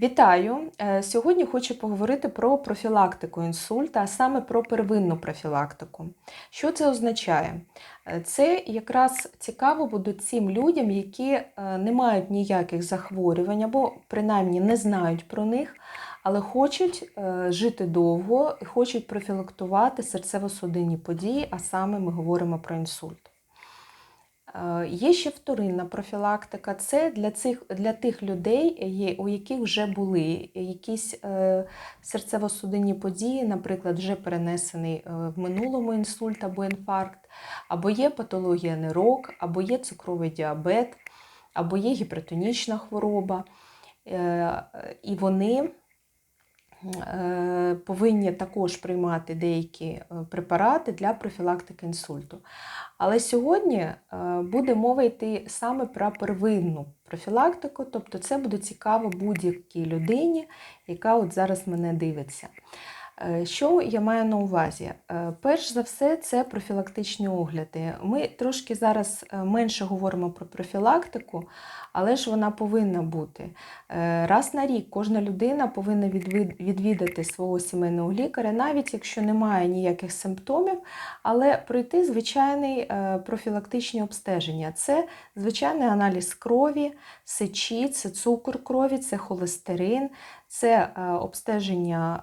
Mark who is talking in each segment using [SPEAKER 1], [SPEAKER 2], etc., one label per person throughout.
[SPEAKER 1] Вітаю! Е, Сьогодні хочу поговорити про профілактику інсульта, а саме про первинну профілактику. Що це означає? Е, Це якраз цікаво буде цим людям, які е, не мають ніяких захворювань або принаймні не знають про них, але хочуть жити довго і хочуть профілактувати серцево-судинні події, а саме ми говоримо про інсульт. Е, Є ще вторинна профілактика. Це для, цих, для тих людей, у яких вже були якісь е, серцево-судинні події, наприклад, вже перенесений е, в минулому інсульт або інфаркт, або є патологія нирок, або є цукровий діабет, або є гіпертонічна хвороба. І вони повинні також приймати деякі е, препарати для профілактики інсульту. Але сьогодні е, буде мова йти саме про первинну профілактику, тобто це буде цікаво будь-якій людині, яка от зараз мене дивиться. Е, Що я маю на увазі? Е, Перш за все, це профілактичні огляди. Ми трошки зараз е, менше говоримо про профілактику, але ж вона повинна бути. Раз на рік кожна людина повинна відвідати свого сімейного лікаря, навіть якщо немає ніяких симптомів, але пройти звичайний профілактичні обстеження. Це звичайний аналіз крові, сечі, це цукор крові, це холестерин, це е, обстеження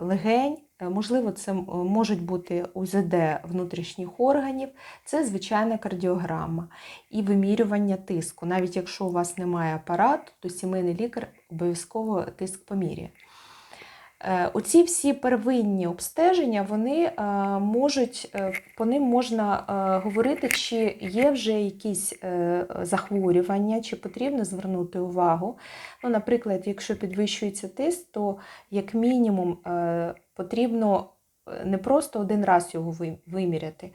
[SPEAKER 1] е, легень. Е, Можливо, це можуть бути УЗД внутрішніх органів, це звичайна кардіограма і вимірювання тиску. Навіть якщо у вас немає апарату, то сімейний лікар обов'язково тиск поміряє. Е, Оці всі первинні обстеження, вони е, можуть, е, по ним можна говорити, чи є вже якісь захворювання, чи потрібно звернути увагу. Ну, наприклад, якщо підвищується тиск, то як мінімум потрібно не просто один раз його виміряти,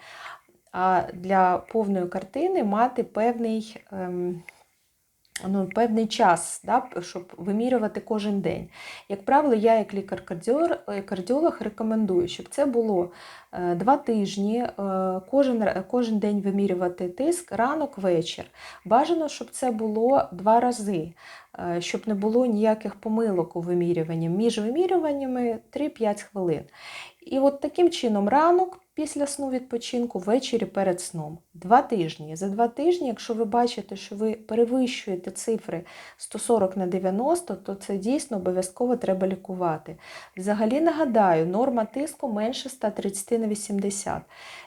[SPEAKER 1] а для повної картини мати певний. Ну, певний час, да, щоб вимірювати кожен день. Як правило, я як лікар-кардіолог рекомендую, щоб це було е, два тижні, е, кожен, кожен день вимірювати тиск, ранок, вечір. Бажано, щоб це було два рази, е, щоб не було ніяких помилок у вимірюванні. Між вимірюваннями 3-5 хвилин. І от таким чином ранок після сну відпочинку, ввечері перед сном. Два тижні. За два тижні, якщо ви бачите, що ви перевищуєте цифри 140 на 90, то це дійсно обов'язково треба лікувати. Взагалі нагадаю, норма тиску менше 130 на 80.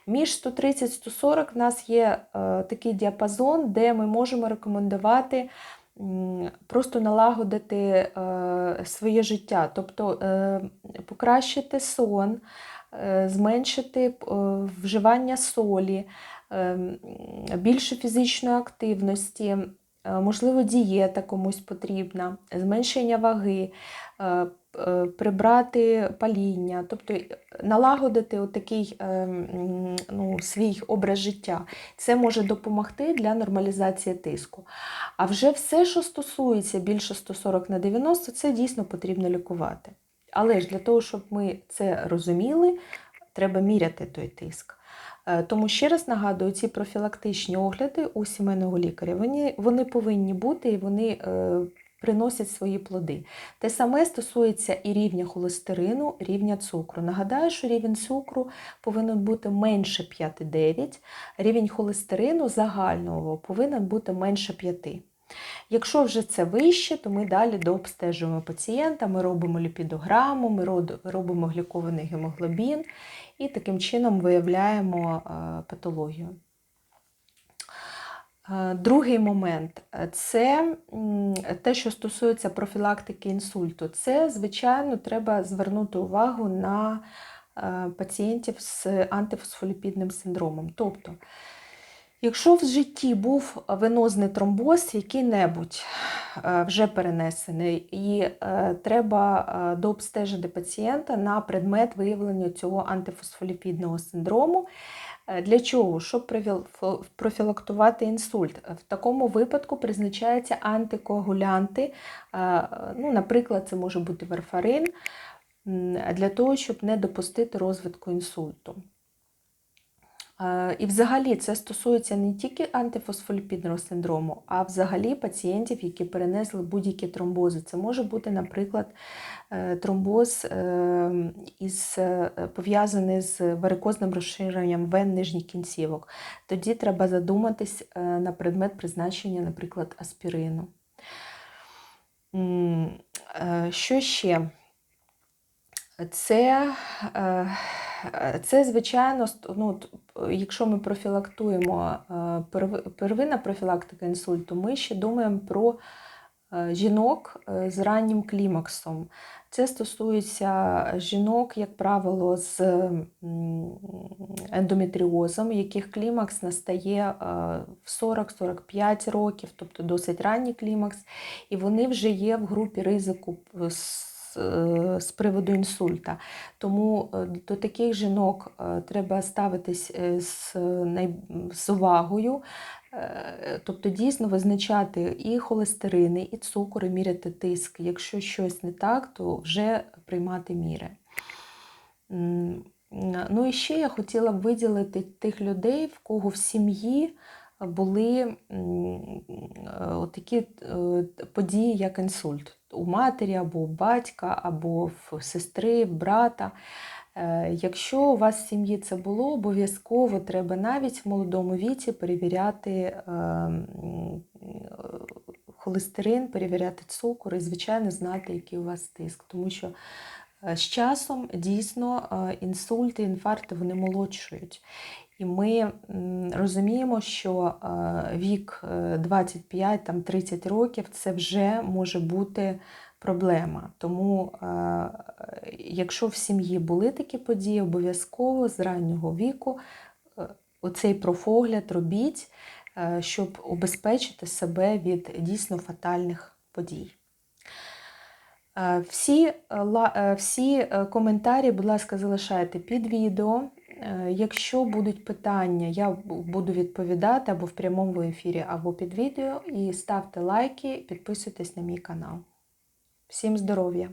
[SPEAKER 1] Між 130-140 в нас є е, такий діапазон, де ми можемо рекомендувати просто налагодити е, своє життя, тобто е, покращити сон, зменшити е, вживання солі, е, більше фізичної активності, е, можливо, дієта комусь потрібна, зменшення ваги, е, е, прибрати паління, тобто налагодити отакий е, ну, свій образ життя. Це може допомогти для нормалізації тиску. А вже все, що стосується більше 140 на 90, це дійсно потрібно лікувати. Але ж для того, щоб ми це розуміли, треба міряти той тиск. Е, Тому ще раз нагадую, ці профілактичні огляди у сімейного лікаря вони, вони повинні бути і вони е, приносять свої плоди. Те саме стосується і рівня холестерину, рівня цукру. Нагадаю, що рівень цукру повинен бути менше 5,9, рівень холестерину загального повинен бути менше 5. Якщо вже це вище, то ми далі дообстежуємо пацієнта, ми робимо ліпідограму, ми робимо глікований гемоглобін і таким чином виявляємо е, патологію. Е, Другий момент це те, що стосується профілактики інсульту. Це, звичайно, треба звернути увагу на е, пацієнтів з антифосфоліпідним синдромом. Тобто, якщо в житті був венозний тромбоз, який-небудь е, вже перенесений, і е, треба е, дообстежити пацієнта на предмет виявлення цього антифосфоліпідного синдрому. Для чого? Щоб профілактувати інсульт. В такому випадку призначаються антикоагулянти. Ну, наприклад, це може бути варфарин, для того, щоб не допустити розвитку інсульту. Е, І взагалі це стосується не тільки антифосфоліпідного синдрому, а взагалі пацієнтів, які перенесли будь-які тромбози. Це може бути, наприклад, е, тромбоз е, із, пов'язаний з варикозним розширенням вен нижніх кінцівок. Тоді треба задуматись на предмет призначення, наприклад, аспірину. Що ще? Це, це звичайно, ну, якщо ми профілактуємо е, первинна профілактика інсульту, ми ще думаємо про е, жінок е, з раннім клімаксом. Це стосується жінок, як правило, з ендометріозом, яких клімакс настає в 40-45 років, тобто досить ранній клімакс, і вони вже є в групі ризику з з приводу інсульта. Тому е, до таких жінок е, треба ставитись е, з, з увагою, тобто дійсно визначати і холестерини, і цукори, міряти тиск. Якщо щось не так, то вже приймати міри. Ну і ще я хотіла б виділити тих людей, в кого в сім'ї були е, такі е, події, як інсульт у матері або у батька, або в сестри, брата. Е, Якщо у вас в сім'ї це було, обов'язково треба навіть в молодому віці перевіряти холестерин, перевіряти цукор і, звичайно, знати, який у вас тиск. Тому що з часом дійсно інсульти, інфаркти вони молодшують. І ми розуміємо, що е, вік е, 25-30 років це вже може бути проблема. Тому, е, якщо в сім'ї були такі події, обов'язково з раннього віку е, оцей профогляд робіть, е, щоб убезпечити себе від дійсно фатальних подій. Е, Всі, е, е, всі е, коментарі, будь ласка, залишайте під відео. Е, Якщо будуть питання, я буду відповідати або в прямому ефірі, або під відео. І ставте лайки, підписуйтесь на мій канал. Всім здоров'я!